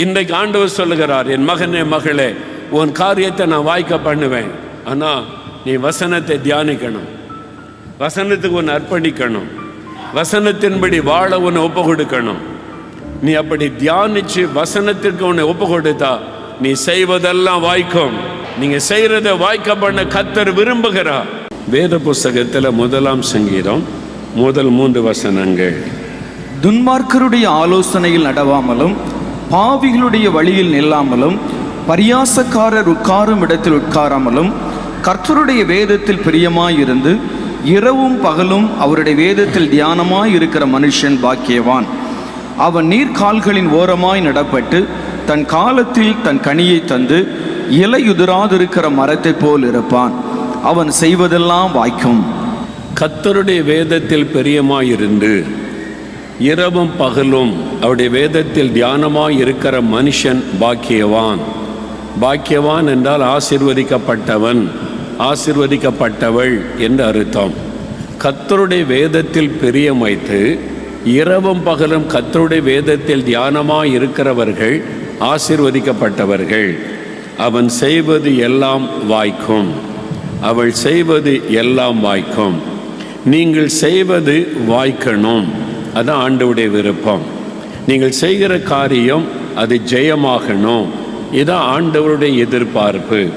இன்றைக்கு ஆண்டவர் சொல்லுகிறார் என் மகனே மகளே உன் காரியத்தை நான் வாய்க்க பண்ணுவேன். ஆனா நீ வசனத்தை தியானிக்கணும். வசனத்துக்கு உன்னை அர்ப்பணிக்கணும். வசனத்தின்படி வாழ உன்னை ஒப்பு கொடுக்கணும் நீ அப்படி தியானிச்சு வசனத்திற்கு உன்னை ஒப்பு கொடுத்தா நீ செய்வதெல்லாம் வாய்க்கும். நீங்க செய்யறத வாய்க்க பண்ண கத்தர் விரும்புகிறார். வேத புஸ்தகத்துல முதலாம் சங்கீதம் முதல் மூன்று வசனங்கள். துன்மார்க்கருடைய ஆலோசனையில் நடவாமலும் பாவிகளுடைய வழியில் நில்லாமலும் பரியாசக்காரர் உட்காரும் இடத்தில் உட்காராமலும் கர்த்தருடைய வேதத்தில் பிரியமாயிருந்து இரவும் பகலும் அவருடைய வேதத்தில் தியானமாய் இருக்கிற மனுஷன் பாக்கியவான். அவன் நீர்க்கால்களின் ஓரமாய் நடப்பட்டு தன் காலத்தில் தன் கனியை தந்து இலையுதிராதிருக்கிற மரத்தைப் போல் இருப்பான். அவன் செய்வதெல்லாம் வாய்க்கும். கத்தருடைய வேதத்தில் பிரியமாயிருந்து இரவும் பகலும் அவருடைய வேதத்தில் தியானமாய் இருக்கிற மனுஷன் பாக்கியவான். பாக்கியவான் என்றால் ஆசிர்வதிக்கப்பட்டவன் ஆசிர்வதிக்கப்பட்டவள் என்று அர்த்தம். கத்தருடைய வேதத்தில் பிரியம் வைத்து இரவும் பகலும் கத்தருடைய வேதத்தில் தியானமாக இருக்கிறவர்கள் ஆசிர்வதிக்கப்பட்டவர்கள். அவன் செய்வது எல்லாம் வாய்க்கும். அவள் செய்வது எல்லாம் வாய்க்கும். நீங்கள் செய்வது வாய்க்கணும். அதான் ஆண்டவுடைய விருப்பம். நீங்கள் செய்கிற காரியம் அது ஜெயமாகணும். இதுதான் ஆண்டவருடைய எதிர்பார்ப்பு.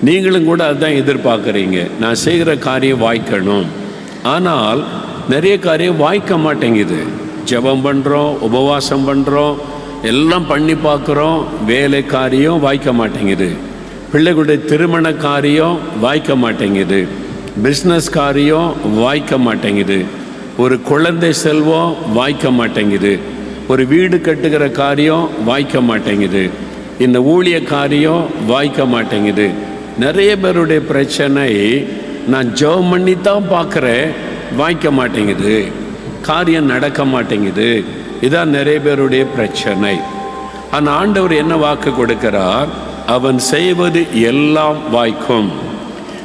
நீங்களும் கூட அதுதான் எதிர்பார்க்குறீங்க. நான் செய்கிற காரியம் வாய்க்கணும். ஆனால் நிறைய காரியம் வாய்க்க மாட்டேங்குது. ஜெபம் பண்ணுறோம் உபவாசம் பண்ணுறோம் எல்லாம் பண்ணி பார்க்குறோம் வேலை காரியம் வாய்க்க மாட்டேங்குது. பிள்ளைகளுடைய திருமண காரியம் வாய்க்க மாட்டேங்குது. பிஸ்னஸ் காரியம் வாய்க்க மாட்டேங்குது. ஒரு குழந்தை செல்வம் வாய்க்க மாட்டேங்குது. ஒரு வீடு கட்டுகிற காரியம் வாய்க்க மாட்டேங்குது. இந்த ஊழிய காரியம் வாய்க்க மாட்டேங்குது. நிறைய பேருடைய பிரச்சனை நான் ஜெபம் பண்ணி தான் பார்க்குறேன் வாய்க்க மாட்டேங்குது. காரியம் நடக்க மாட்டேங்குது. இதான் நிறைய பேருடைய பிரச்சனை. அந்த ஆண்டவர் என்ன வாக்கு கொடுக்கிறார்? அவன் செய்வது எல்லாம் வாய்க்கும்.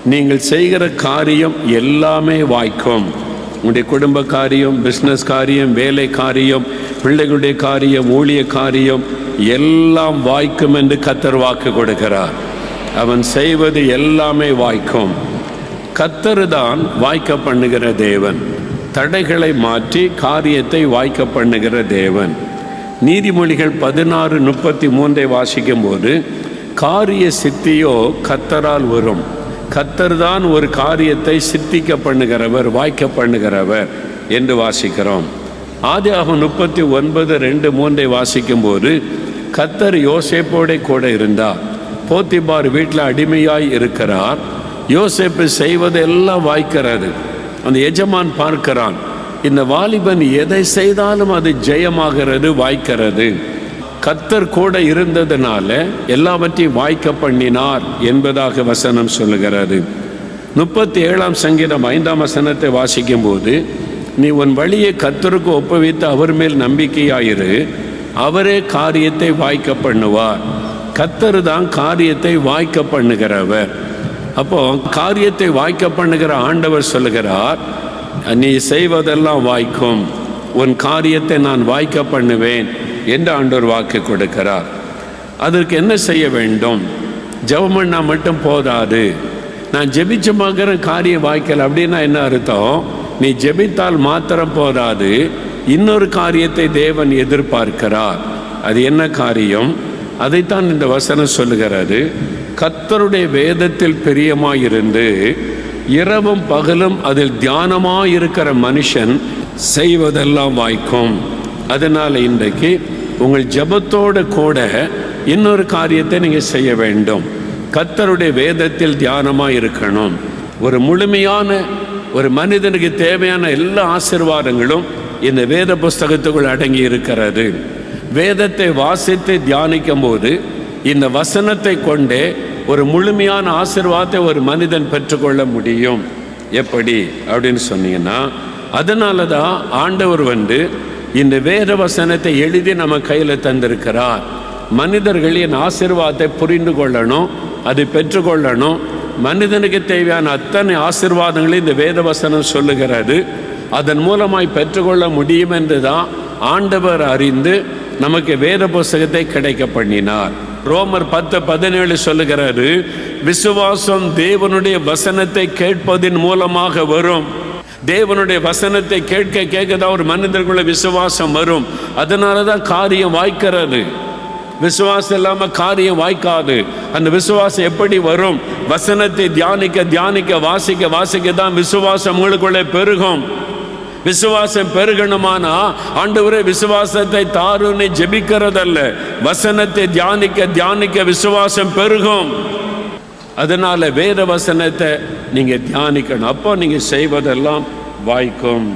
நீங்கள் செய்கிற காரியம் எல்லாமே வாய்க்கும். உங்களுடைய குடும்ப காரியம் பிஸ்னஸ் காரியம் வேலை காரியம் பிள்ளைகளுடைய காரியம் ஊழிய காரியம் எல்லாம் வாய்க்கும் என்று கத்தர் வாக்கு கொடுக்கிறார். அவன் செய்வது எல்லாமே வாய்க்கும். கத்தர் தான் வாய்க்க பண்ணுகிற தேவன். தடைகளை மாற்றி காரியத்தை வாய்க்க பண்ணுகிற தேவன். நீதிமொழிகள் பதினாறு முப்பத்தி மூன்றை வாசிக்கும் போது காரிய சித்தியோ கத்தரால் வரும். கத்தர் தான் ஒரு காரியத்தை சித்திக்க பண்ணுகிறவர் வாய்க்க பண்ணுகிறவர் என்று வாசிக்கிறோம். ஆதியாகம் முப்பத்தி ஒன்பது ரெண்டு மூன்றை வாசிக்கும் போது கத்தர் யோசேப்போட கூட இருந்தார். போத்திபார் வீட்டில் அடிமையாய் இருக்கிறார். யோசேப்பு செய்வதெல்லாம் வாய்க்கிறது. அந்த எஜமான் பார்க்கிறான் இந்த வாலிபன் எதை செய்தாலும் அது ஜெயமாகிறது வாய்க்கிறது. கத்தர் கூட இருந்ததுனால எல்லாவற்றையும் வாய்க்க பண்ணினார் என்பதாக வசனம் சொல்லுகிறது. முப்பத்தி ஏழாம் சங்கீதம் ஐந்தாம் வசனத்தை வாசிக்கும் போது நீ உன் வழியை கத்தருக்கு ஒப்புவித்து அவர் மேல் நம்பிக்கையாயிரு அவரே காரியத்தை வாய்க்க பண்ணுவார். கத்தர் தான் காரியத்தை வாய்க்க பண்ணுகிறவர். அப்போ காரியத்தை வாய்க்க பண்ணுகிற ஆண்டவர் சொல்லுகிறார் நீ செய்வதெல்லாம் வாய்க்கும். உன் காரியத்தை நான் வாய்க்க பண்ணுவேன். என்று ஆண்டோர் வாக்கு கொடுக்கிறார். அதற்கு என்ன செய்ய வேண்டும்? ஜெபம் பண்ணா மட்டும் போதாது. நான் ஜெபிச்ச மகிற காரியம் வாய்க்கல் அப்படின்னா என்ன அர்த்தம்? நீ ஜெபித்தால் மாத்திரம் போதாது. இன்னொரு காரியத்தை தேவன் எதிர்பார்க்கிறார். அது என்ன காரியம்? அதைத்தான் இந்த வசனம் சொல்லுகிறது. கத்தருடைய வேதத்தில் பிரியமாயிருந்து இரவும் பகலும் அதில் தியானமாக இருக்கிற மனுஷன் செய்வதெல்லாம் வாய்க்கும். அதனால் இன்றைக்கு உங்கள் ஜபத்தோடு கூட இன்னொரு காரியத்தை நீங்கள் செய்ய வேண்டும். கத்தருடைய வேதத்தில் தியானமாக இருக்கணும். ஒரு முழுமையான ஒரு மனிதனுக்கு தேவையான எல்லா ஆசிர்வாதங்களும் இந்த வேத புஸ்தகத்துக்குள் அடங்கி இருக்கிறது. வேதத்தை வாசித்து தியானிக்கும் போது இந்த வசனத்தை கொண்டே ஒரு முழுமையான ஆசிர்வாதத்தை ஒரு மனிதன் பெற்றுக்கொள்ள முடியும். எப்படி? அப்படின்னு சொன்னீங்கன்னா அதனால தான் ஆண்டவர் வந்து இந்த வேத வசனத்தை எழுதி நம்ம கையில் தந்திருக்கிறார். மனிதர்களின் ஆசிர்வாதத்தை புரிந்து கொள்ளணும் அதை பெற்றுக்கொள்ளணும். மனிதனுக்கு தேவையான அத்தனை ஆசிர்வாதங்களையும் இந்த வேத வசனம் சொல்லுகிறது. அதன் மூலமாய் பெற்றுக்கொள்ள முடியும் என்று தான் ஆண்டவர் அறிந்து நமக்கு வேத புஸ்தகத்தை கிடைக்க பண்ணினார். ரோமர் பத்து பதினேழு சொல்லுகிறாரு விசுவாசம் தேவனுடைய வசனத்தை கேட்பதின் மூலமாக வரும். தேவனுடைய வசனத்தை கேட்க கேட்க தான் ஒரு மனிதர்களுக்குள்ள விசுவாசம் வரும். அதனால தான் காரியம் வாய்க்கிறது. விசுவாசம் இல்லாமல் காரியம் வாய்க்காது. அந்த விசுவாசம் எப்படி வரும்? வசனத்தை தியானிக்க தியானிக்க வாசிக்க வாசிக்க தான் விசுவாசம் உங்களுக்குள்ளே பெருகும். விசுவாசம் பெருகணுமானா? ஆண்டவரே விசுவாசத்தை தாருன்னு ஜெபிக்கிறதல்ல. வசனத்தை தியானிக்க தியானிக்க விசுவாசம் பெருகும். அதனால் வேத வசனத்தை நீங்கள் தியானிக்கணும். அப்போ நீங்கள் செய்வதெல்லாம் வாய்க்கும்.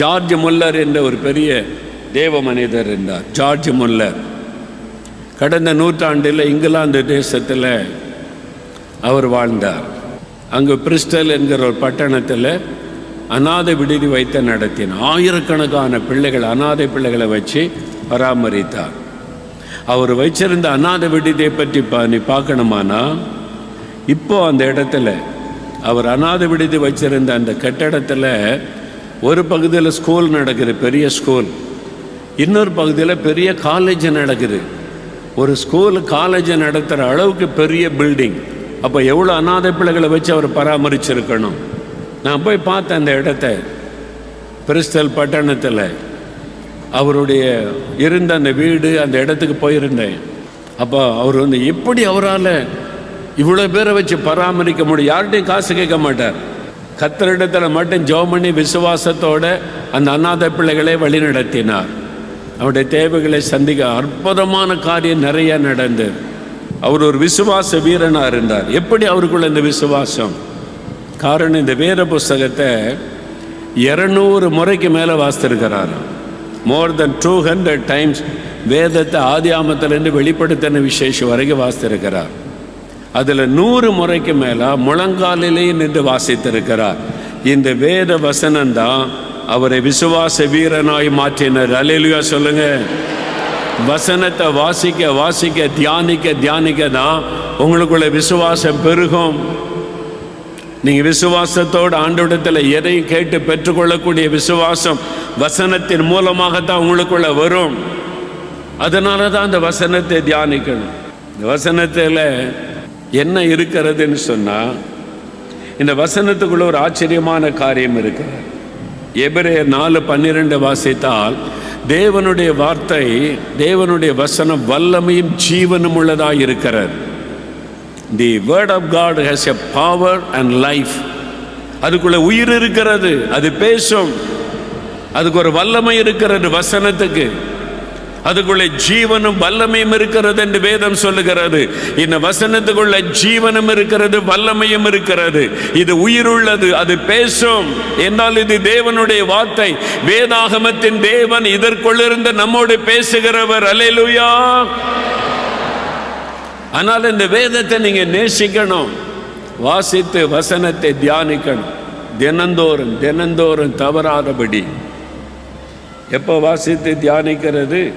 ஜார்ஜ் முல்லர் என்ற ஒரு பெரிய தேவ மனிதர் இருந்தார். George Muller. கடந்த நூற்றாண்டில் இங்கிலாந்து தேசத்தில் அவர் வாழ்ந்தார். அங்கு பிரிஸ்டல் என்கிற ஒரு பட்டணத்தில் அநாதை விடுதி வைத்து நடத்தினார். ஆயிரக்கணக்கான பிள்ளைகள் அநாதை பிள்ளைகளை வச்சு பராமரித்தார். அவர் வச்சிருந்த அநாதை விடுதியை பற்றி பா நீ பார்க்கணுமானா? இப்போ அந்த இடத்துல அவர் அநாதை விடுதி வச்சிருந்த அந்த கட்டடத்தில் ஒரு பகுதியில் ஸ்கூல் நடக்குது பெரிய ஸ்கூல் இன்னொரு பகுதியில் பெரிய காலேஜ் நடக்குது. ஒரு ஸ்கூல் காலேஜை நடத்துகிற அளவுக்கு பெரிய பில்டிங் அப்போ எவ்வளோ அநாதை பிள்ளைகளை வச்சு அவர் பராமரிச்சிருக்கணும்? நான் போய் பார்த்தேன் அந்த இடத்த. பிரிஸ்டல் பட்டணத்தில் அவருடைய இருந்த அந்த வீடு அந்த இடத்துக்கு போயிருந்தேன். அப்போ அவர் வந்து எப்படி அவரால் இவ்வளோ பேரை வச்சு பராமரிக்க முடியும். யார்கிட்டையும் காசு கேட்க மாட்டார். கத்தரிடத்தில் மட்டும் ஜோமணி விசுவாசத்தோட அந்த அநாதை பிள்ளைகளை வழிநடத்தினார் அவருடைய தேவைகளை சந்திக்க அற்புதமான காரியம் நிறைய நடந்தது. அவர் ஒரு விசுவாச வீரனாக இருந்தார். எப்படி அவருக்குள்ள இந்த விசுவாசம்? காரணம் இந்த வேத புஸ்தகத்தை இரநூறு முறைக்கு மேலே வாசித்திருக்கிறார். More then two hundred times வேதத்தை ஆதி ஆமத்திலேருந்து வெளிப்படுத்தின விசேஷம் வரைக்கும் வாசித்திருக்கிறார். அதில் நூறு முறைக்கு மேலே முழங்காலிலேயே நின்று வாசித்திருக்கிறார். இந்த வேத வசனம் தான் அவரை விசுவாச வீரனாய் மாற்றினர். அலையிலுயா சொல்லுங்க. வசனத்தை வாசிக்க வாசிக்க தியானிக்க தியானிக்க தான் உங்களுக்குள்ள விசுவாசம் பெருகும். நீங்கள் விசுவாசத்தோடு ஆண்டவிடத்தில் எதையும் கேட்டு பெற்றுக்கொள்ளக்கூடிய விசுவாசம் வசனத்தின் மூலமாகத்தான் உங்களுக்குள்ள வரும். அதனால தான் அந்த வசனத்தை தியானிக்கணும். இந்த வசனத்தில் என்ன இருக்கிறதுன்னு சொன்னால் இந்த வசனத்துக்குள்ள ஒரு ஆச்சரியமான காரியம் இருக்கு. எபிரே நாலு பன்னிரெண்டு வாசித்தால் தேவனுடைய வார்த்தை தேவனுடைய வசனம் வல்லமையும் ஜீவனும் உள்ளதாக இருக்கிறது. The word of God has a power and life அதுக்குள்ள உயிர் இருக்கிறது அது பேசும். அதுக்கு ஒரு வல்லமை இருக்கிறது வசனத்துக்கு. அதுக்குள்ளே ஜீவனும் வல்லமையும் இருக்கிறது என்று வேதம் சொல்லுகிறது. இந்த வசனத்துக்குள்ள ஜீவனும் இருக்கிறது வல்லமையும் இருக்கிறது. இது உயிருள்ளது அது பேசும். என்றால் இது தேவனுடைய வார்த்தை. வேதாகமத்தின் தேவன் இதற்குள்ளிருந்து நம்மோடு பேசுகிறவர். அலையலுயா ஆனால் இந்த வேதத்தை நீங்க நேசிக்கணும். வாசித்து வசனத்தை தியானிக்கணும். தினந்தோறும் தினந்தோறும் தவறாதபடி. எப்போ வாசித்து தியானிக்கிறது?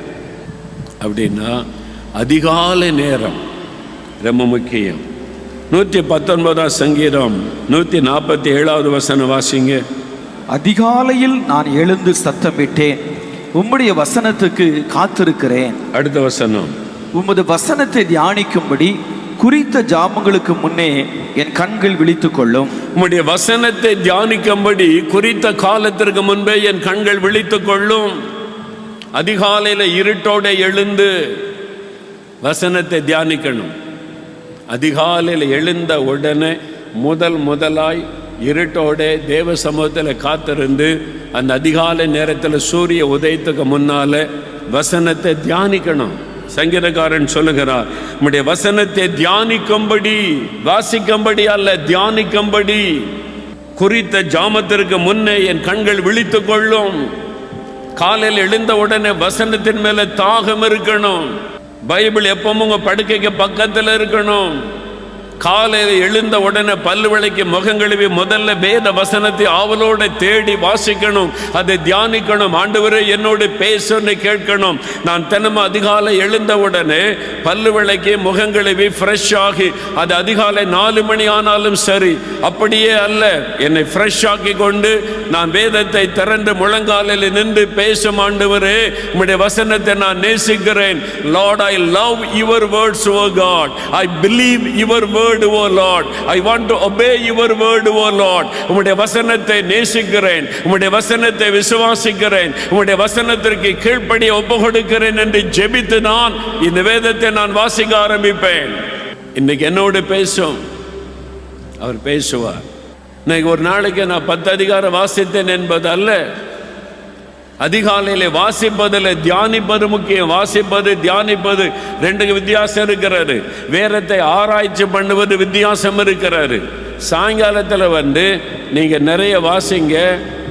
அப்படின்னா அதிகாலை நேரம். ரொம்ப முக்கியம். நூற்றி பத்தொன்பதாம் சங்கீதம் நூற்றி நாற்பத்தி ஏழாவது வசனம் வாசிங்க. அதிகாலையில் நான் எழுந்து சத்தமிட்டேன். உம்முடைய வசனத்துக்கு காத்திருக்கிறேன். அடுத்த வசனம். உமது வசனத்தை தியானிக்கும்படி குறித்த ஜாமங்களுக்கு முன்னே என் கண்கள் விழித்துக் கொள்ளும் உம்முடைய வசனத்தை தியானிக்கும்படி குறித்த காலத்திற்கு முன்பே என் கண்கள் விழித்துக் கொள்ளும் அதிகாலையில் இருட்டோட எழுந்து வசனத்தை தியானிக்கணும். அதிகாலையில் எழுந்த உடனே முதல் முதலாய் இருட்டோட தேவ சமூகத்தில் காத்திருந்து அந்த அதிகாலை நேரத்தில் சூரிய உதயத்துக்கு முன்னால வசனத்தை தியானிக்கணும். சங்கீதக்காரன் சொல்லுகிறார் நம்முடைய வசனத்தை தியானிக்கும்படி வாசிக்கும்படி அல்ல தியானிக்கும்படி. குறித்த ஜாமத்திற்கு முன்னே என் கண்கள் விழித்து கொள்ளும். காலையில் எழுந்த உடனே வசனத்தின் மேல தாகம் இருக்கணும். பைபிள் எப்பவும் உங்க படுக்கைக்கு பக்கத்தில் இருக்கணும். காலையில் எழுந்த உடனே பல்லு விளக்கி முகம் கழுவி முதல்ல வேத வசனத்தை ஆவலோட தேடி வாசிக்கணும். அதை தியானிக்கணும். ஆண்டவரே என்னோடு பேசுன்னு கேட்கணும். நான் தினமும் அதிகாலை எழுந்த உடனே பல்லு விளக்கி முகம் கழுவி ஃப்ரெஷ் ஆகி அது அதிகாலை நாலு மணி ஆனாலும் சரி அப்படியே அல்ல. என்னை ஃப்ரெஷ் ஆக்கி கொண்டு நான் வேதத்தை திறந்து முழங்காலில் நின்று பேசும் ஆண்டவரே உம்முடைய வசனத்தை நான் நேசிக்கிறேன். Lord I love your words O God I believe your word O Lord I want to obey your word O Lord உம்முடைய வசனத்தை நேசிக்கிறேன். உம்முடைய வசனத்தை விசுவாசிக்கிறேன். உம்முடைய வசனத்திற்கு கீழ்ப்படி ஒப்பு கொடுக்கிறேன் என்று ஜெபித்து நான் இந்த வேதத்தை நான் வாசிக்க ஆரம்பிப்பேன். இன்னைக்கு என்னோடு பேசும். அவர் பேசுவார். இன்னைக்கு ஒரு நாளைக்கு நான் பத்து அதிகாரம் வாசித்தேன் என்பது அல்ல அதிகாலையில் வாசிப்பதில் தியானிப்பது முக்கியம். வாசிப்பது தியானிப்பது ரெண்டுக்கு வித்தியாசம் இருக்கிறாரு வேதத்தை ஆராய்ச்சி பண்ணுவது வித்தியாசம் இருக்கிறாரு சாயங்காலத்தில் வந்து நீங்கள் நிறைய வாசிங்க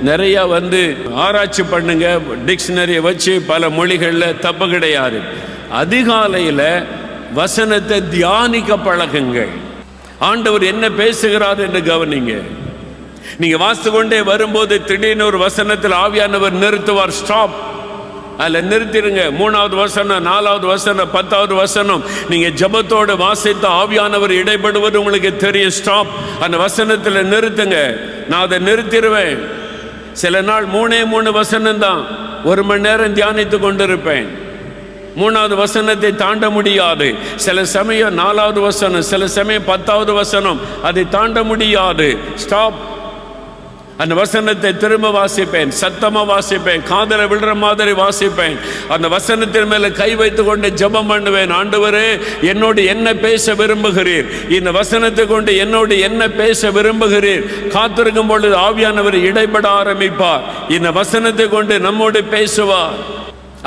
நிறைய வந்து ஆராய்ச்சி பண்ணுங்க டிக்ஷனரியை வச்சு பல மொழிகளில் தப்பு கிடையாது. அதிகாலையில் வசனத்தை தியானிக்க பழகுங்கள். ஆண்டவர் என்ன பேசுகிறார் என்று கவனிங்க. நீங்க வாசித்து கொண்டே வரும்போது திடீர்னு ஒரு வசனத்தில் ஆவியானவர் நிறுத்துவார். ஸ்டாப் அதில் நிறுத்திடுங்க. மூணாவது வசனம் நாலாவது வசனம் பத்தாவது வசனம். நீங்க ஜபத்தோடு வாசித்த ஆவியானவர் இடைப்படுவது உங்களுக்கு தெரியும். ஸ்டாப் அந்த வசனத்தில் நிறுத்துங்க. நான் அதை நிறுத்திடுவேன். சில நாள் மூணே மூணு வசனம் தான். ஒரு மணி நேரம் தியானித்து கொண்டிருப்பேன். மூணாவது வசனத்தை தாண்ட முடியாது. சில சமயம் நாலாவது வசனம் சில சமயம் பத்தாவது வசனம். அதை தாண்ட முடியாது. ஸ்டாப் அந்த வசனத்தை திரும்ப வாசிப்பேன் சத்தமாக வாசிப்பேன் காதல விடுற மாதிரி வாசிப்பேன். அந்த வசனத்தின் மேல கை வைத்து கொண்டு ஜெபம் பண்ணுவேன் ஆண்டவரே என்னோடு என்ன பேச விரும்புகிறீர்? இந்த வசனத்தை கொண்டு என்னோடு என்ன பேச விரும்புகிறீர்? காத்திருக்கும் பொழுது ஆவியானவர் இடைப்பட ஆரம்பிப்பார். இந்த வசனத்தை கொண்டு நம்மோடு பேசுவார்.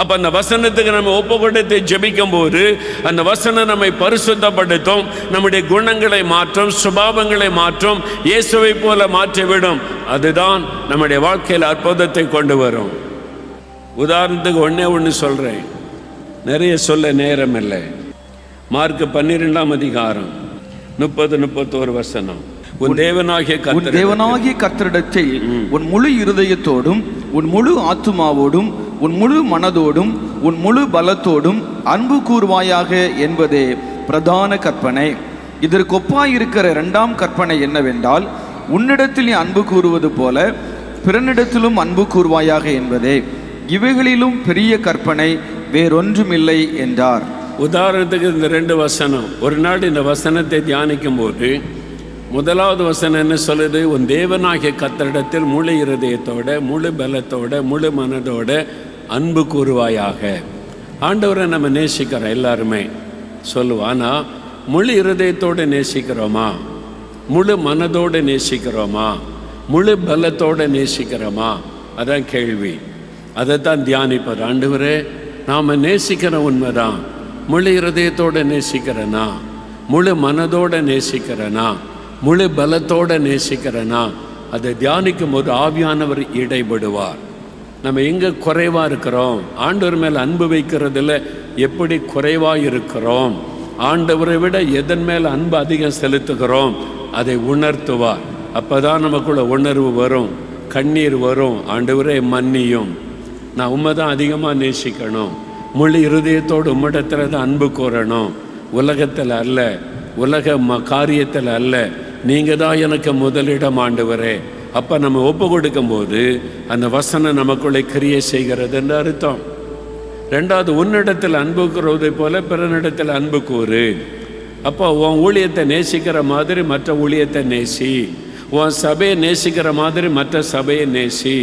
அப்ப அந்த வசனத்துக்கு நம்ம ஒப்பு கொடுத்து ஜெபிக்கும் போது அந்த வசனம் நம்மை பரிசுத்தப்படுத்தும் நம்முடைய குணங்களை மாற்றும் சுபாவங்களை மாற்றும் இயேசுவை போல மாற்றிவிடும். அதுதான் நம்முடைய வாழ்க்கையில் அற்புதத்தை கொண்டு வரும். உதாரணத்துக்கு ஒண்ணே ஒன்று சொல்றேன். நிறைய சொல்ல நேரம் இல்லை மார்க் பன்னிரெண்டாம் அதிகாரம் முப்பது முப்பத்தோரு வசனம். உன் தேவனாகிய உன் தேவனாகிய கர்த்தரிடத்தில் உன் முழு இருதயத்தோடும் உன் முழு ஆத்துமாவோடும் உன் முழு மனதோடும் உன் முழு பலத்தோடும் அன்பு கூறுவாயாக என்பதே பிரதான கற்பனை. இதற்கு இருக்கிற இரண்டாம் கற்பனை என்னவென்றால் உன்னிடத்தில் நீ அன்பு கூறுவது போல பிறனிடத்திலும் அன்பு கூறுவாயாக என்பதே. இவைகளிலும் பெரிய கற்பனை வேறொன்றுமில்லை என்றார். உதாரணத்துக்கு இந்த ரெண்டு வசனம். ஒரு நாள் இந்த வசனத்தை தியானிக்கும் போது முதலாவது வசனம் என்ன சொல்லுது? உன் தேவனாகிய கத்தரிடத்தில் முழு இருதயத்தோட முழு பலத்தோட முழு மனதோட அன்பு கூறுவாயாக. ஆண்டவரை நம்ம நேசிக்கிறோம் எல்லாருமே சொல்லுவோம் ஆனால் முழு இருதயத்தோடு நேசிக்கிறோமா? முழு மனதோடு நேசிக்கிறோமா? முழு பலத்தோடு நேசிக்கிறோமா? அதான் கேள்வி. அதைத்தான் தியானிப்பது ஆண்டவரே நாம் நேசிக்கிற உண்மைதான். முழு இருதயத்தோடு நேசிக்கிறனா? முழு மனதோடு நேசிக்கிறனா? முழு பலத்தோடு நேசிக்கிறனா? அதை தியானிக்கும் போது ஆவியானவர் இடைபடுவார். நம்ம எங்கே குறைவாக இருக்கிறோம்? ஆண்டவர் மேல் அன்பு வைக்கிறதுல எப்படி குறைவாக இருக்கிறோம்? ஆண்டவரை விட எதன் மேல் அன்பு அதிகம் செலுத்துகிறோம்? அதை உணர்த்துவார் அப்பதான் நமக்குள்ள உணர்வு வரும். கண்ணீர் வரும். ஆண்டவரே மன்னியும். நான் உண்மை தான் அதிகமாக நேசிக்கணும். முழு இருதயத்தோடு உம்மிடத்தில் தான் அன்பு கூறணும். உலகத்தில் அல்ல. உலக ம காரியத்தில் அல்ல. நீங்கள் தான் எனக்கு முதலிடம் ஆண்டவரே. அப்போ நம்ம ஒப்பு கொடுக்கும்போது அந்த வசனம் நமக்குள்ளே கிரியை செய்கிறதுன்னு அர்த்தம். ரெண்டாவது உன்னிடத்தில் அன்பு கூறுவதை போல பிறனிடத்தில் அன்பு கூறு. அப்போ உன் ஊழியத்தை நேசிக்கிற மாதிரி மற்ற ஊழியத்தை நேசி. உன் சபையை நேசிக்கிற மாதிரி மற்ற சபையை நேசி.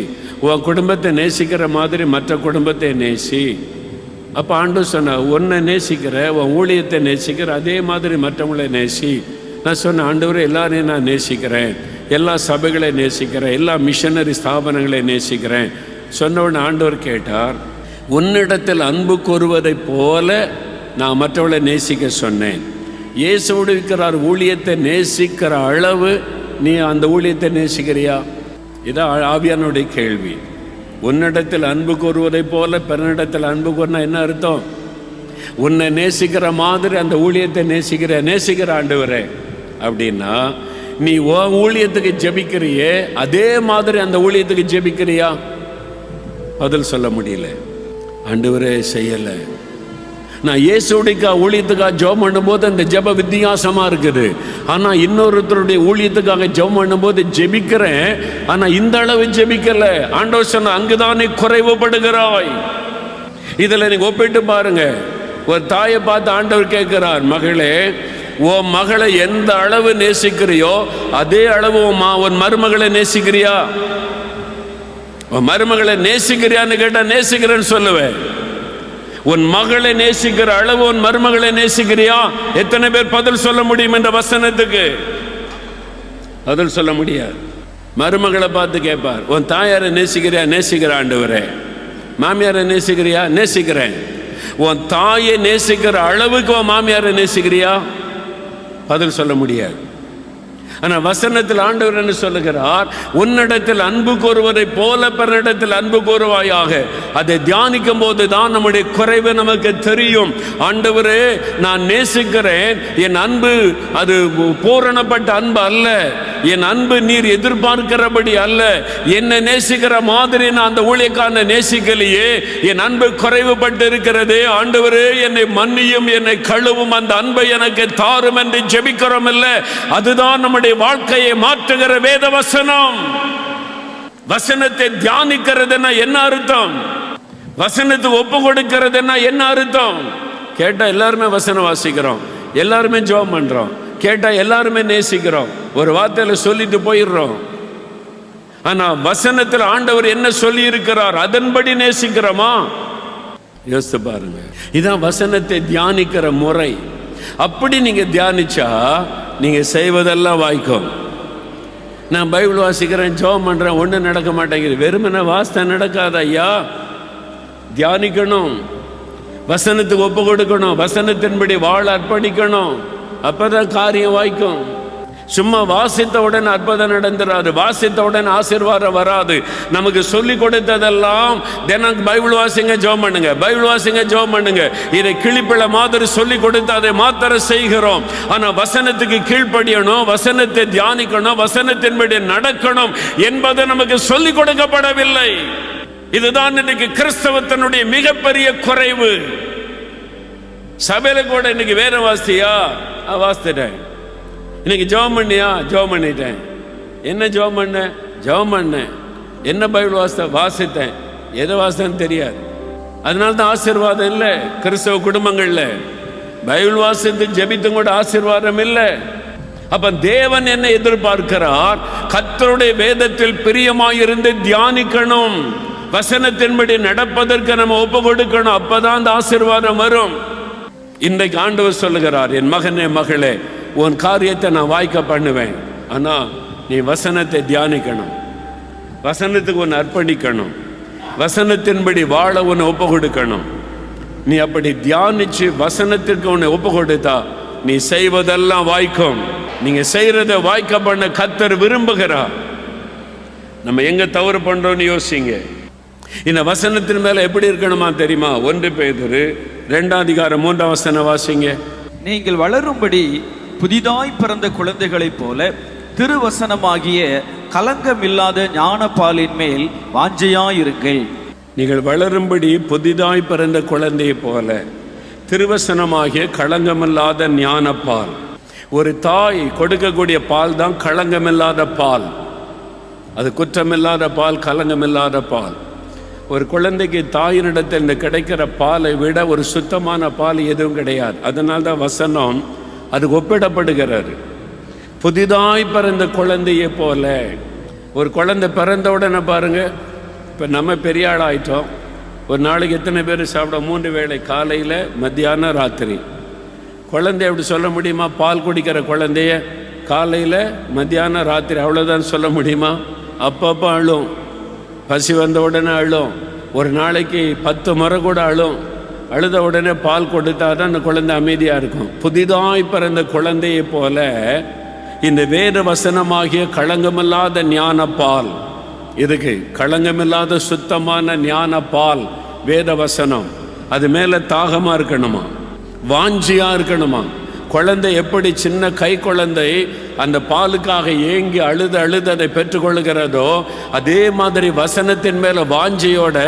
உன் குடும்பத்தை நேசிக்கிற மாதிரி மற்ற குடும்பத்தை நேசி. அப்போ ஆண்டு சொன்ன உன்னை நேசிக்கிற உன் ஊழியத்தை நேசிக்கிற அதே மாதிரி மற்றவங்களை நேசி. நான் சொன்ன ஆண்டவரை எல்லாரையும் நான் நேசிக்கிறேன். எல்லா சபைகளை நேசிக்கிறேன் எல்லா மிஷனரி ஸ்தாபனங்களை நேசிக்கிறேன். சொன்னவன் ஆண்டவர் கேட்டார் உன்னிடத்தில் அன்பு கூறுவதைப் போல நான் மற்றவளை நேசிக்க சொன்னேன். இயேசுவோடு இருக்கிறார் ஊழியத்தை நேசிக்கிற அளவு நீ அந்த ஊழியத்தை நேசிக்கிறியா? இதான் ஆவியானுடைய கேள்வி. உன்னிடத்தில் அன்பு கூறுவதைப் போல பிறனிடத்தில் அன்பு கூறினா என்ன அர்த்தம்? உன்னை நேசிக்கிற மாதிரி அந்த ஊழியத்தை நேசிக்கிற நேசிக்கிற ஆண்டவரே. அப்படின்னா நீ உன் ஊழியத்துக்கு ஜெபிக்கிறியே? அதே மாதிரி அந்த ஊழியத்துக்கு ஜெபிக்கிறியா? பதில் சொல்ல முடியல. ஆண்டவரே செய்யலை. நான் இயேசுடைக்கா ஊழியத்துக்காக ஜெபம் பண்ணும்போது அந்த ஜெப வித்தியாசமாக இருக்குது. ஆனால் இன்னொருத்தருடைய ஊழியத்துக்காக ஜெபம் பண்ணும்போது ஜெபிக்கிறேன். ஆனால் இந்த அளவு ஜெபிக்கலை. ஆண்டவர் சொன்ன அங்குதானே குறைவுபடுகிறாய். இதில் நீங்கள் ஒப்பிட்டு பாருங்க. ஒரு தாயை பார்த்து ஆண்டவர் கேட்கிறார் மகளே உன் மகளை எந்த அளவு நேசிக்கிறியோ அதே அளவு உன் உன் மருமகளை நேசிக்கிறியா? உன் மருமகளை நேசிக்கிறியான்னு கேட்டால் நேசிக்கிறேன்னு சொல்லுவேன். உன் மகளை நேசிக்கிற அளவு உன் மருமகளை நேசிக்கிறியா? எத்தனை பேர் பதில் சொல்ல முடியும் என்ற வசனத்துக்கு? பதில் சொல்ல முடியாது. மருமகளை பார்த்து கேட்பார் உன் தாயாரை நேசிக்கிறியா? நேசிக்கிற ஆண்டவரே. மாமியாரை நேசிக்கிறியா? நேசிக்கிறேன். உன் தாயை நேசிக்கிற அளவுக்கு உன் மாமியாரை நேசிக்கிறியா? பதில் சொல்ல முடியாது. ஆனால் வசனத்தில் ஆண்டவர் என்ன சொல்லுகிறார்? உன்னிடத்தில் அன்பு கூறுவதை போல பிறனிடத்தில் அன்பு கூறுவாயாக அதை தியானிக்கும் போது தான் நம்முடைய குறைவு நமக்கு தெரியும். ஆண்டவரே நான் நேசிக்கிறேன். என் அன்பு அது பூரணப்பட்ட அன்பு அல்ல. என் அன்பு நீர் எதிர்பார்க்கிறபடி அல்ல. என்னை நேசிக்கிற மாதிரி நான் அந்த ஊழியக்காரனை நேசிக்கலையே. என் அன்பு குறைவுபட்டு இருக்கிறது ஆண்டவரே என்னை மன்னியும் என்னை கழுவும். அந்த அன்பை எனக்கு தாரும் என்று ஜெபிக்கிறோம் இல்லை அதுதான் நம்முடைய வாழ்க்கையை மாற்றுகிற வேத வசனம் வசனத்தை தியானிக்கிறது என்ன அர்த்தம்? வசனத்துக்கு ஒப்பு கொடுக்கிறது என்ன அர்த்தம்? கேட்டா எல்லாருமே வசனம் வாசிக்கிறோம். எல்லாருமே ஜோம் பண்றோம். கேட்டா எல்லாருமே நேசிக்கிறோம். ஒரு வார்த்தையில சொல்லிட்டு போயிடுறோம். ஆனா வசனத்தில் ஆண்டவர் என்ன சொல்லி இருக்கிறார் அதன்படி நேசிக்கிறோமா? யோசித்து பாருங்க. இதான் வசனத்தை தியானிக்கிற முறை. அப்படி நீங்க தியானிச்சா நீங்கள் செய்வதெல்லாம் வாய்க்கும். நான் பைபிள் வாசிக்கிறேன் ஜோம் பண்ணுறேன் ஒன்றும் நடக்க மாட்டேங்குது. வெறுமனே வாஸ்தை நடக்காத ஐயா. தியானிக்கணும். வசனத்துக்கு ஒப்பு கொடுக்கணும். வசனத்தின்படி வாழ் அர்ப்பணிக்கணும். அப்பதான் காரியம் வாய்க்கும். சும்மா வாசித்தவுடன் அற்புதம் நடந்துராது வாசித்தவுடன் ஆசீர்வாதம் வராது. நமக்கு சொல்லி கொடுத்ததெல்லாம் தினம் பைபிள் வாசிங்க ஜோம் பண்ணுங்க. பைபிள் வாசிங்க ஜோம் பண்ணுங்க. இதை கிளிப்பிழ மாதிரி சொல்லி கொடுத்து அதை மாத்திர செய்கிறோம். ஆனா வசனத்துக்கு கீழ்ப்படியணும் வசனத்தை தியானிக்கணும் வசனத்தின்படி நடக்கணும் என்பது நமக்கு சொல்லி கொடுக்கப்படவில்லை. இதுதான் இன்னைக்கு கிறிஸ்தவத்தினுடைய மிகப்பெரிய குறைவு. சபையில கூட இன்னைக்கு வேற வாசியா? ஆ, இன்னைக்கு ஜெபம் பண்ணியா? ஜெபம் பண்ணிட்டேன். என்ன ஜெபம் பண்ண? ஜெபம் பண்ணேன். என்ன பைபிள் வாசித்த வாசித்தேன். எதை வாசித்தேன்னு தெரியாது. அதனால தான் ஆசீர்வாதம் இல்லை கிறிஸ்தவ குடும்பங்கள்ல பைபிள் வாசித்து ஜபித்தும் கூட ஆசீர்வாதம் இல்லை. அப்ப தேவன் என்ன எதிர்பார்க்கிறார்? கத்தருடைய வேதத்தில் பிரியமாயிருந்து தியானிக்கணும். வசனத்தின்படி நடப்பதற்கு நம்ம ஒப்பு கொடுக்கணும். அப்பதான் அந்த ஆசீர்வாதம் வரும். இன்றைக்கு ஆண்டவர் சொல்லுகிறார் என் மகனே மகளே உன் காரியத்தை நான் வாய்க்க பண்ணுவேன். ஆனால் நீ வசனத்தை தியானிக்கணும். வசனத்துக்கு உன்னை அர்ப்பணிக்கணும். வசனத்தின்படி வாழ உன்னை ஒப்பு கொடுக்கணும் நீ அப்படி தியானிச்சு வசனத்திற்கு உன்னை ஒப்பு கொடுத்தா நீ செய்வதெல்லாம் வாய்க்கும். நீங்க செய்யறத வாய்க்க பண்ண கத்தர் விரும்புகிறா. நம்ம எங்க தவறு பண்றோம்னு யோசிங்க. இந்த வசனத்தின் மேல எப்படி இருக்கணுமா தெரியுமா? ஒன்று பேதரு ரெண்டாம் அதிகாரம் மூன்றாம் வசனம் வாசிங்க. நீங்கள் வளரும்படி புதிதாய் பிறந்த குழந்தைகளைப் போல திருவசனமாகிய கலங்கமில்லாத ஞானப்பாலின் மேல் வாஞ்சையாயிருங்கள். நீங்கள் வளரும்படி புதிதாய் பிறந்த குழந்தையை போல திருவசனமாகிய களங்கமில்லாத ஞானப்பால். ஒரு தாய் கொடுக்கக்கூடிய பால் தான் களங்கமில்லாத பால். அது குற்றமில்லாத பால் கலங்கமில்லாத பால். ஒரு குழந்தைக்கு தாயினிடத்தில் இந்த கிடைக்கிற பாலை விட ஒரு சுத்தமான பால் எதுவும் கிடையாது. அதனால்தான் வசனம் அது ஒப்பிடப்படுகிறார். புதிதாய் பிறந்த குழந்தையை போல. ஒரு குழந்தை பிறந்த உடனே பாருங்க இப்போ நம்ம பெரிய ஆள் ஆயிட்டோம். ஒரு நாளைக்கு எத்தனை பேர் சாப்பிட மூன்று வேளை காலையில் மத்தியானம் ராத்திரி. குழந்தை அப்படி சொல்ல முடியுமா? பால் குடிக்கிற குழந்தைய காலையில் மத்தியானம் ராத்திரி அவ்வளோதான் சொல்ல முடியுமா? அப்பப்போ அழும். பசி வந்த உடனே அழும். ஒரு நாளைக்கு பத்து முறை கூட அழும். அழுத உடனே பால் கொடுத்தா தான் அந்த குழந்தை அமைதியாக இருக்கும். புதிதாய் பிறந்த குழந்தையை போல இந்த வேத வசனமாகிய களங்கமில்லாத ஞான பால் இதுக்கு களங்கமில்லாத சுத்தமான ஞான பால் வேத வசனம். அது மேலே தாகமாக இருக்கணுமா? வாஞ்சியாக இருக்கணுமா? குழந்தை எப்படி சின்ன கை குழந்தை அந்த பாலுக்காக ஏங்கி அழுது அழுது அதை பெற்றுக்கொள்கிறதோ அதே மாதிரி வசனத்தின் மேலே வாஞ்சியோட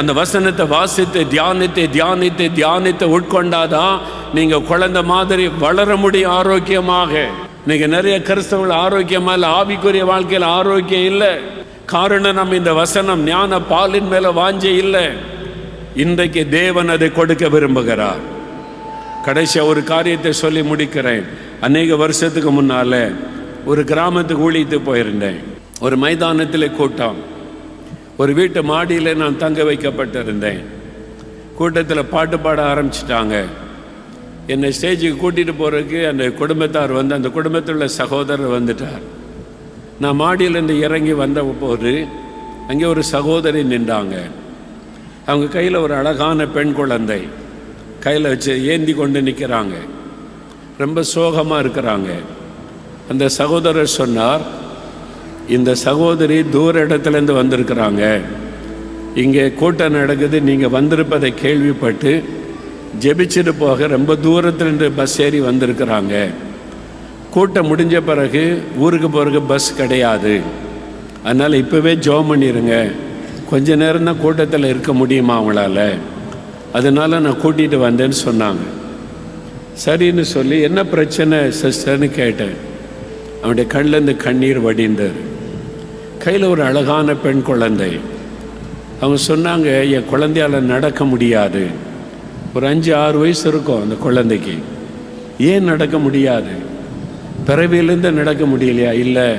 அந்த வசனத்தை வாசித்து தியானித்து தியானித்து தியானித்து உட்கொண்டாதான் நீங்கள் குழந்தை மாதிரி வளர முடியும் ஆரோக்கியமாக. இன்னைக்கு நிறைய கிறிஸ்தவர்கள் ஆரோக்கியமாக இல்லை ஆவிக்குரிய வாழ்க்கையில் ஆரோக்கியம் இல்லை. காரணம் நம்ம இந்த வசனம் ஞான பாலின் மேலே வாஞ்ச இல்லை. இன்றைக்கு தேவன் அதை கொடுக்க விரும்புகிறார். கடைசியாக ஒரு காரியத்தை சொல்லி முடிக்கிறேன். அநேக வருஷத்துக்கு முன்னால் ஒரு கிராமத்துக்கு ஊழித்து போயிருந்தேன். ஒரு மைதானத்தில் கூட்டம். ஒரு வீட்டு மாடியில் நான் தங்க வைக்கப்பட்டிருந்தேன். கூட்டத்தில் பாட்டு பாட ஆரம்பிச்சிட்டாங்க. என்னை ஸ்டேஜுக்கு கூட்டிகிட்டு போகிறதுக்கு அந்த குடும்பத்தார் வந்து அந்த குடும்பத்தில் உள்ள சகோதரர் வந்துட்டார். நான் மாடியிலேருந்து இறங்கி வந்த போது அங்கே ஒரு சகோதரி நின்றாங்க. அவங்க கையில் ஒரு அழகான பெண் குழந்தை. கையில் வச்சு ஏந்தி கொண்டு நிற்கிறாங்க ரொம்ப சோகமாக இருக்கிறாங்க. அந்த சகோதரர் சொன்னார் இந்த சகோதரி தூர இடத்துலேருந்து வந்திருக்கிறாங்க. இங்கே கூட்டம் நடக்குது நீங்கள் வந்திருப்பதை கேள்விப்பட்டு ஜெபிச்சுட்டு போக ரொம்ப தூரத்துலேருந்து பஸ் ஏறி வந்திருக்கிறாங்க. கூட்டம் முடிஞ்ச பிறகு ஊருக்கு போகிறக்கு பஸ் கிடையாது. அதனால் இப்போவே ஜோம் பண்ணிடுங்க கொஞ்ச நேரம் தான் கூட்டத்தில் இருக்க முடியுமா அவங்களால அதனால் நான் கூட்டிகிட்டு வந்தேன்னு சொன்னாங்க. சரின்னு சொல்லி என்ன பிரச்சனை சிஸ்டர்னு கேட்டேன். அவனுடைய கண்ணிலேருந்து கண்ணீர் வடிந்தார் கையில் ஒரு அழகான பெண் குழந்தை. அவங்க சொன்னாங்க என் குழந்தையால நடக்க முடியாது. ஒரு அஞ்சு ஆறு வயசு இருக்கும் அந்த குழந்தைக்கு. ஏன் நடக்க முடியாது? பிறவியிலேருந்து நடக்க முடியலையா? இல்லை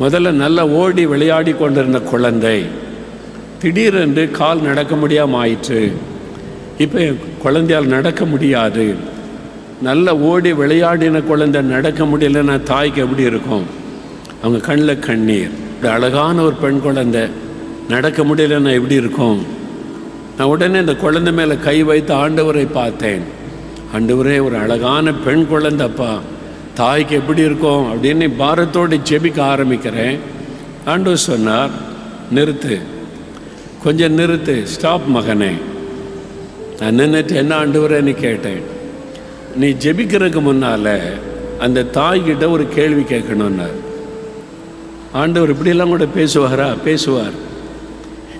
முதல்ல நல்லா ஓடி விளையாடி கொண்டிருந்த குழந்தை. திடீரென்று கால் நடக்க முடியாமல் ஆயிற்று. இப்போ குழந்தையால் நடக்க முடியாது. நல்ல ஓடி விளையாடின குழந்தை நடக்க முடியலன்னா தாய்க்கு எப்படி இருக்கும்? அவங்க கண்ணில் கண்ணீர். ஒரு அழகான ஒரு பெண் குழந்தை நடக்க முடியலன்னா எப்படி இருக்கும்? நான் உடனே இந்த குழந்தை மேலே கை வைத்து ஆண்டவரை பார்த்தேன். ஆண்டவரே ஒரு அழகான பெண் குழந்தைப்பா. தாய்க்கு எப்படி இருக்கும்? அப்படின்னு பாரத்தோடு ஜெபிக்க ஆரம்பிக்கிறேன். ஆண்டவர் சொன்னார் நிறுத்து. கொஞ்சம் நிறுத்து. ஸ்டாப் மகனே. நான் நின்றுட்டு என்ன ஆண்டவரேன்னு கேட்டேன்? நீ ஜெபிக்கிறதுக்கு முன்னால் அந்த தாய்கிட்ட ஒரு கேள்வி கேட்கணுன்னார் ஆண்டவர் இப்படியெல்லாம் கூட பேசுவாரா? பேசுவார்.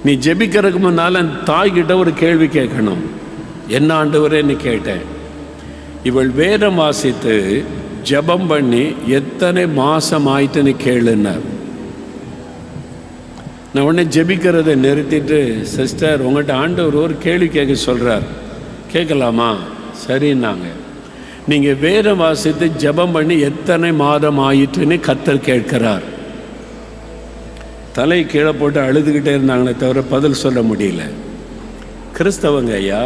நீ ஜெபிக்கிறதுக்கு முன்னால் அந்த தாய்கிட்ட ஒரு கேள்வி கேட்கணும். என்ன ஆண்டவரேன்னு கேட்டேன்? இவள் வேதம் வாசித்து ஜெபம் பண்ணி எத்தனை மாதம் ஆயிட்டுன்னு கேளுன்னார். நான் உடனே ஜெபிக்கிறதை நிறுத்திட்டு சிஸ்டர் உங்கள்கிட்ட ஆண்டவர் ஒரு கேள்வி கேட்க சொல்கிறார் கேட்கலாமா? சரின்னாங்க. நீங்கள் வேதம் வாசித்து ஜெபம் பண்ணி எத்தனை மாதம் ஆயிட்டுன்னு கத்தர் கேட்கிறார். தலை கீழே போட்டு அழுதுகிட்டே இருந்தாங்களே தவிர பதில் சொல்ல முடியல. கிறிஸ்தவங்க ஐயா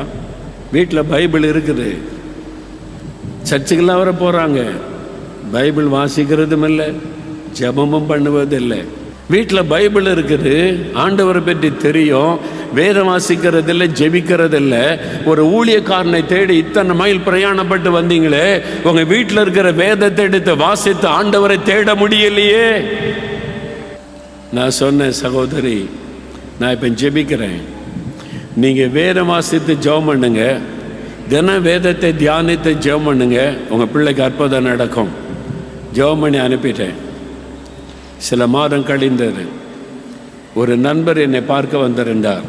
வீட்டில் பைபிள் இருக்குது. சர்ச்சுக்கெல்லாம் வர போகிறாங்க பைபிள் வாசிக்கிறதும் இல்லை ஜெபமும் பண்ணுவதில்லை. வீட்டில் பைபிள் இருக்குது. ஆண்டவரை பற்றி தெரியும். வேதம் வாசிக்கிறதில்ல ஜெபிக்கிறதில்ல. ஒரு ஊழியக்காரனை தேடி இத்தனை மைல் பிரயாணப்பட்டு வந்தீங்களே. உங்கள் வீட்டில் இருக்கிற வேதத்தை எடுத்து வாசித்து ஆண்டவரை தேட முடியலையே. நான் சொன்னேன் சகோதரி நான் இப்போ ஜெபிக்கிறேன். நீங்கள் வேதம் வாசித்து ஜெபம் பண்ணுங்க. தின வேதத்தை தியானித்து ஜெபம் பண்ணுங்க. உங்கள் பிள்ளைக்கு அற்புதம் நடக்கும். ஜெபம் பண்ணி அனுப்பிட்டேன். சில மாதம் கழிந்தது ஒரு நண்பர் என்னை பார்க்க வந்திருந்தார்.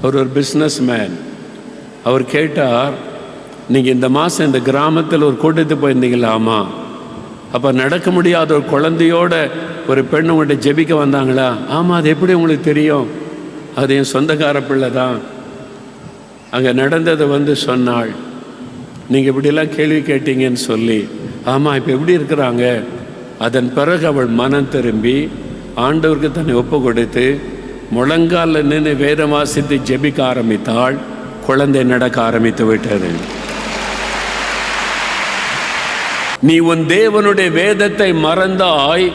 அவர் ஒரு பிஸ்னஸ் மேன் அவர் கேட்டார் நீங்கள் இந்த மாதம் இந்த கிராமத்தில் ஒரு கூட்டத்துக்கு போயிருந்தீங்களா ஆமாம் அப்போ நடக்க முடியாத ஒரு குழந்தையோட ஒரு பெண் உங்கள்கிட்ட ஜெபிக்க வந்தாங்களா? ஆமாம் அது எப்படி உங்களுக்கு தெரியும்? அது என் சொந்தக்கார பிள்ளை தான். அங்கே நடந்ததை வந்து சொன்னாள் நீங்கள் இப்படிலாம் கேள்வி கேட்டீங்கன்னு சொல்லி ஆமாம் இப்போ எப்படி இருக்கிறாங்க? அதன் பிறகு அவள் மனம் திரும்பி ஆண்டவருக்கு தன்னை ஒப்பு கொடுத்து முழங்காலில் நின்று வேதம் வாசித்து ஜெபிக்க ஆரம்பித்தாள். குழந்தை நடக்க ஆரம்பித்து விட்டது. நீ உன் தேவனுடைய வேதத்தை மறந்தாய்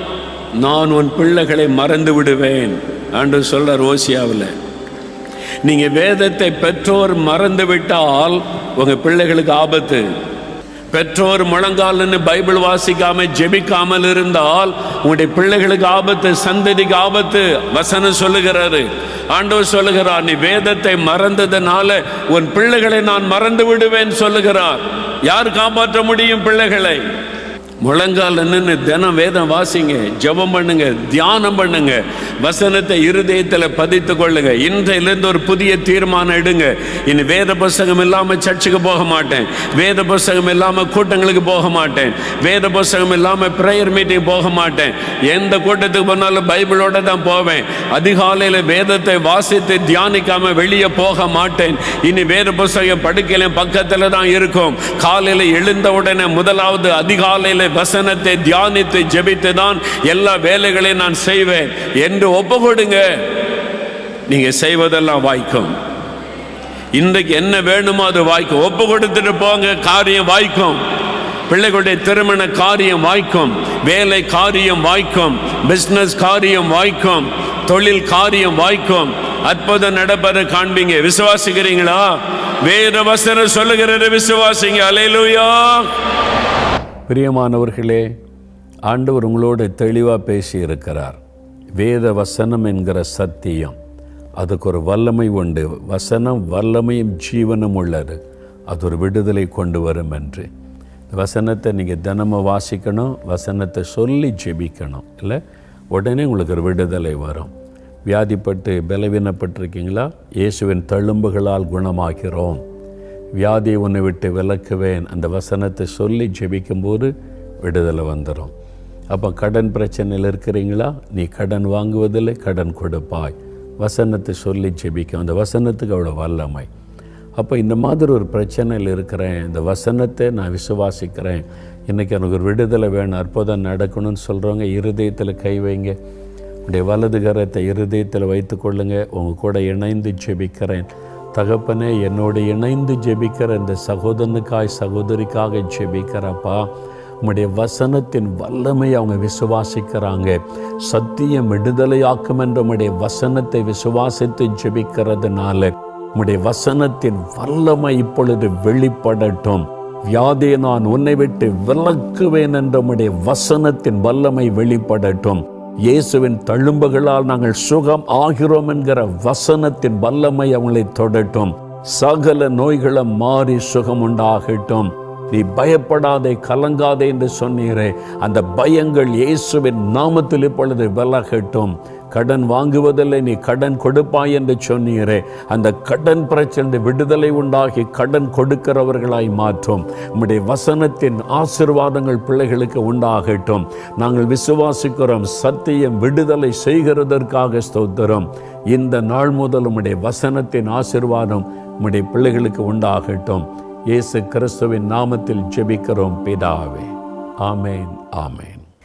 நான் உன் பிள்ளைகளை மறந்து விடுவேன் என்று சொல்கிறார் ஓசியாவில். நீங்கள் வேதத்தை பெற்றோர் மறந்து விட்டால் உங்கள் பிள்ளைகளுக்கு ஆபத்து. பெற்றோர் முழங்கால்னு பைபிள் வாசிக்காம ஜெபிக்காமல் இருந்தால் உங்களுடைய பிள்ளைகளுக்கு ஆபத்து சந்ததிக்கு ஆபத்து வசனம் சொல்லுகிறாரு ஆண்டவர் சொல்லுகிறார் நீ வேதத்தை மறந்ததுனால உன் பிள்ளைகளை நான் மறந்து விடுவேன் சொல்லுகிறார். யார் காப்பாற்ற முடியும் பிள்ளைகளை? முழங்கால் நின்று தினம் வேதம் வாசிங்க ஜெபம் பண்ணுங்க தியானம் பண்ணுங்க வசனத்தை இருதயத்தில் பதித்து கொள்ளுங்க. இன்றையிலிருந்து ஒரு புதிய தீர்மானம் எடுங்க. இனி வேத புஸ்தகம் இல்லாமல் சர்ச்சுக்கு போக மாட்டேன். வேத புஸ்தகம் இல்லாமல் கூட்டங்களுக்கு போக மாட்டேன். வேத புஸ்தகம் இல்லாமல் ப்ரேயர் மீட்டிங் போக மாட்டேன். எந்த கூட்டத்துக்கு போனாலும் பைபிளோட தான் போவேன். அதிகாலையில் வேதத்தை வாசித்து தியானிக்காமல் வெளியே போக மாட்டேன். இனி வேத புஸ்தகம் படுக்கையில பக்கத்தில் தான் இருக்கும். காலையில் எழுந்த உடனே முதலாவது அதிகாலையில் வசனத்தை தியானித்து ஜெபித்து தான் எல்லா வேலைகளையும் நான் செய்வேன். என்று ஒப்பு கொடுங்க நீங்க செய்வதெல்லாம் வாய்க்கும். இன்றைக்கு என்ன வேணுமோ அது வாய்க்கும். ஒப்பு கொடுத்துட்டு போங்க காரியம் வாய்க்கும். பிள்ளைகளுடைய திருமண காரியம் வாய்க்கும். வேலை காரியம் வாய்க்கும். பிஸ்னஸ் காரியம் வாய்க்கும். தொழில் காரியம் வாய்க்கும். அற்புதம் நடப்பதை காண்பீங்க. விசுவாசிக்கிறீங்களா? வேற வசனம் சொல்லுகிறது விசுவாசிங்க. அலையிலுயா பிரியமானவர்களே ஆண்டவர் உங்களோடு தெளிவாக பேசி இருக்கிறார் வேத வசனம் என்கிற சத்தியம் அதுக்கு ஒரு வல்லமை உண்டு. வசனம் வல்லமையும் ஜீவனும் உள்ளது. அது ஒரு விடுதலை கொண்டு வரும் என்று. வசனத்தை நீங்கள் தினமும் வாசிக்கணும் வசனத்தை சொல்லி ஜெபிக்கணும் இல்லை? உடனே உங்களுக்கு ஒரு விடுதலை வரும். வியாதிப்பட்டு பலவீனப்பட்டிருக்கீங்களா? இயேசுவின் தழும்புகளால் குணமாகிறோம். வியாதியை உன்னை விட்டு விளக்குவேன் அந்த வசனத்தை சொல்லி ஜெபிக்கும்போது விடுதலை வந்துடும் அப்போ கடன் பிரச்சனையில் இருக்கிறீங்களா? நீ கடன் வாங்குவதில்லை கடன் கொடுப்பாய். வசனத்தை சொல்லி ஜெபிக்கும். அந்த வசனத்துக்கு அவ்வளோ வல்லமை. அப்போ இந்த மாதிரி ஒரு பிரச்சனையில் இருக்கிறேன். இந்த வசனத்தை நான் விசுவாசிக்கிறேன். இன்றைக்கி எனக்கு ஒரு விடுதலை வேணும். அற்புதம் நடக்கணும்னு சொல்கிறவங்க இருதயத்தில் கை வைங்க. உடைய வலது கரத்தை இருதயத்தில் வைத்து கொள்ளுங்கள் உங்கள் கூட இணைந்து ஜெபிக்கிறேன். தகப்பனே என்னோடு இணைந்து ஜெபிக்கிற இந்த சகோதரனுக்காய் சகோதரிக்காக ஜெபிக்கிறப்பா உம்முடைய வசனத்தின் வல்லமை அவங்க விசுவாசிக்கிறாங்க. சத்தியம் விடுதலையாக்கும் என்ற உம்முடைய வசனத்தை விசுவாசித்து ஜெபிக்கிறதுனால உம்முடைய வசனத்தின் வல்லமை இப்பொழுது வெளிப்படட்டும். வியாதியை நான் உன்னை விட்டு விலக்குவேன் என்ற உம்முடைய வசனத்தின் வல்லமை வெளிப்படட்டும். இயேசுவின் தழும்புகளால் நாங்கள் சுகம் ஆகிறோம் என்கிற வசனத்தின் வல்லமை அவங்களை தொடட்டும். சகல நோய்களை மாறி சுகம் உண்டாகட்டும். நீ பயப்படாதே கலங்காதே என்று சொன்னீரே. அந்த பயங்கள் இயேசுவின் நாமத்தில் இப்பொழுது விலகட்டும். கடன் வாங்குவதில்லை நீ கடன் கொடுப்பாய் என்று சொன்னீரே. அந்த கடன் பிரச்சனை விடுதலை உண்டாகி கடன் கொடுக்கிறவர்களாய் மாற்றும். உம்முடைய வசனத்தின் ஆசிர்வாதங்கள் பிள்ளைகளுக்கு உண்டாகட்டும். நாங்கள் விசுவாசிக்கிறோம் சத்தியம் விடுதலை செய்கிறதற்காக ஸ்தோத்திரம். இந்த நாள் முதல் உம்முடைய வசனத்தின் ஆசிர்வாதம் உம்முடைய பிள்ளைகளுக்கு உண்டாகட்டும். இயேசு கிறிஸ்துவின் நாமத்தில் ஜெபிக்கிறோம் பிதாவே. ஆமேன் ஆமேன்.